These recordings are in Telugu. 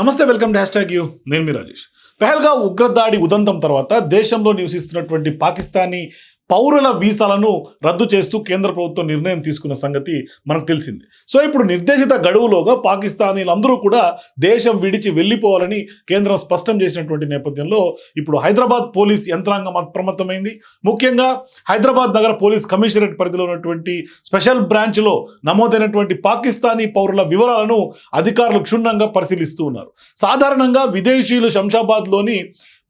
నమస్తే welcome to hashtag you. నేను మీ రాజేష్. పెహల్గా ఉగ్రదాడి ఉదంతం తర్వాత దేశంలో నివసిస్తున్నటువంటి పాకిస్తానీ పౌరుల వీసాలను రద్దు చేస్తూ కేంద్ర ప్రభుత్వం నిర్ణయం తీసుకున్న సంగతి మనకు తెలిసింది. సో ఇప్పుడు నిర్దేశిత గడువులోగా పాకిస్తానీలందరూ కూడా దేశం విడిచి వెళ్ళిపోవాలని కేంద్రం స్పష్టం చేసినటువంటి నేపథ్యంలో ఇప్పుడు హైదరాబాద్ పోలీస్ యంత్రాంగం అప్రమత్తమైంది. ముఖ్యంగా హైదరాబాద్ నగర పోలీస్ కమిషనరేట్ పరిధిలో ఉన్నటువంటి స్పెషల్ బ్రాంచ్లో నమోదైనటువంటి పాకిస్తానీ పౌరుల వివరాలను అధికారులు క్షుణ్ణంగా పరిశీలిస్తూ ఉన్నారు. సాధారణంగా విదేశీయులు శంషాబాద్లోని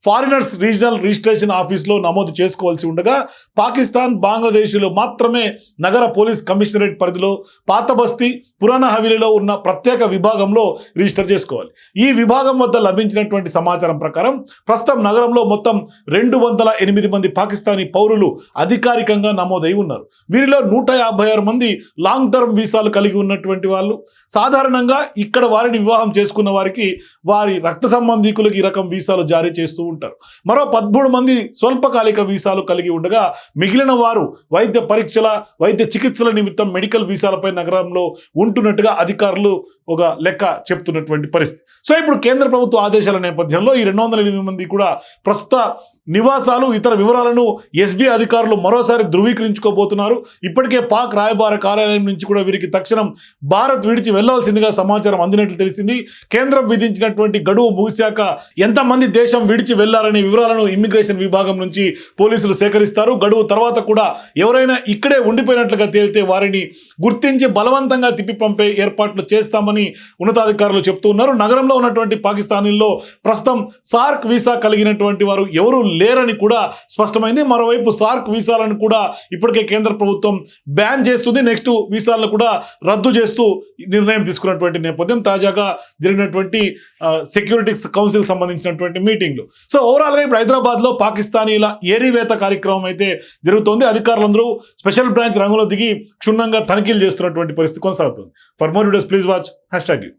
ఫారినర్స్ రీజనల్ రిజిస్ట్రేషన్ ఆఫీస్లో నమోదు చేసుకోవాల్సి ఉండగా పాకిస్తాన్ బంగ్లాదేశ్లో మాత్రమే నగర పోలీస్ కమిషనరేట్ పరిధిలో పాత బస్తీ పురాణ హవేలీలో ఉన్న ప్రత్యేక విభాగంలో రిజిస్టర్ చేసుకోవాలి. ఈ విభాగం వద్ద లభించినటువంటి సమాచారం ప్రకారం ప్రస్తుతం నగరంలో మొత్తం రెండు వందల ఎనిమిది మంది పాకిస్తానీ పౌరులు అధికారికంగా నమోదై ఉన్నారు. వీరిలో నూట యాభై ఆరు మంది లాంగ్ టర్మ్ వీసాలు కలిగి ఉన్నటువంటి వాళ్ళు. సాధారణంగా ఇక్కడ వారిని వివాహం చేసుకున్న వారికి వారి రక్త సంబంధికులకు ఈ రకం వీసాలు జారీ చేస్తూ ఉంటారు. మరో పదమూడు మంది స్వల్పకాలిక వీసాలు కలిగి ఉండగా మిగిలిన వారు వైద్య పరీక్షల వైద్య చికిత్సల నిమిత్తం మెడికల్ వీసాలపై నగరంలో ఉంటున్నట్టుగా అధికారులు ఒక లెక్క చెప్తున్నటువంటి పరిస్థితి. సో ఇప్పుడు కేంద్ర ప్రభుత్వ ఆదేశాల నేపథ్యంలో ఈ రెండు వందల ఎనిమిది మంది కూడా ప్రస్తుత నివాసాలు ఇతర వివరాలను ఎస్బీ అధికారులు మరోసారి ధృవీకరించుకోబోతున్నారు. ఇప్పటికే పాక్ రాయబార కార్యాలయం నుంచి కూడా వీరికి తక్షణం భారత్ విడిచి వెళ్ళాల్సిందిగా సమాచారం అందినట్లు తెలిసింది. కేంద్రం విధించినటువంటి గడువు ముగిశాక ఎంతమంది దేశం విడిచి వెళ్ళారనే వివరాలను ఇమ్మిగ్రేషన్ విభాగం నుంచి పోలీసులు సేకరిస్తారు. గడువు తర్వాత కూడా ఎవరైనా ఇక్కడే ఉండిపోయినట్లుగా తేలితే వారిని గుర్తించి బలవంతంగా తిప్పి పంపే ఏర్పాట్లు చేస్తామని ఉన్నతాధికారులు చెప్తూ ఉన్నారు నగరంలో ఉన్నటువంటి పాకిస్తానీల్లో ప్రస్తుతం సార్క్ వీసా కలిగినటువంటి వారు ఎవరు లేరని కూడా స్పష్టమైంది. మరోవైపు సార్క్ వీసాలను కూడా ఇప్పటికే కేంద్ర ప్రభుత్వం బ్యాన్ చేస్తుంది. నెక్స్ట్ వీసాలను కూడా రద్దు చేస్తూ నిర్ణయం తీసుకున్నటువంటి నేపథ్యం తాజాగా జరిగినటువంటి సెక్యూరిటీ కౌన్సిల్ సంబంధించినటువంటి మీటింగ్లు. సో ఓవరాల్గా ఇప్పుడు హైదరాబాద్లో పాకిస్తానీల ఏరివేత కార్యక్రమం అయితే జరుగుతోంది. అధికారులందరూ స్పెషల్ బ్రాంచ్ రంగంలో దిగి క్షుణ్ణంగా తనిఖీలు చేస్తున్నటువంటి పరిస్థితి కొనసాగుతుంది. For more videos please watch hashtag you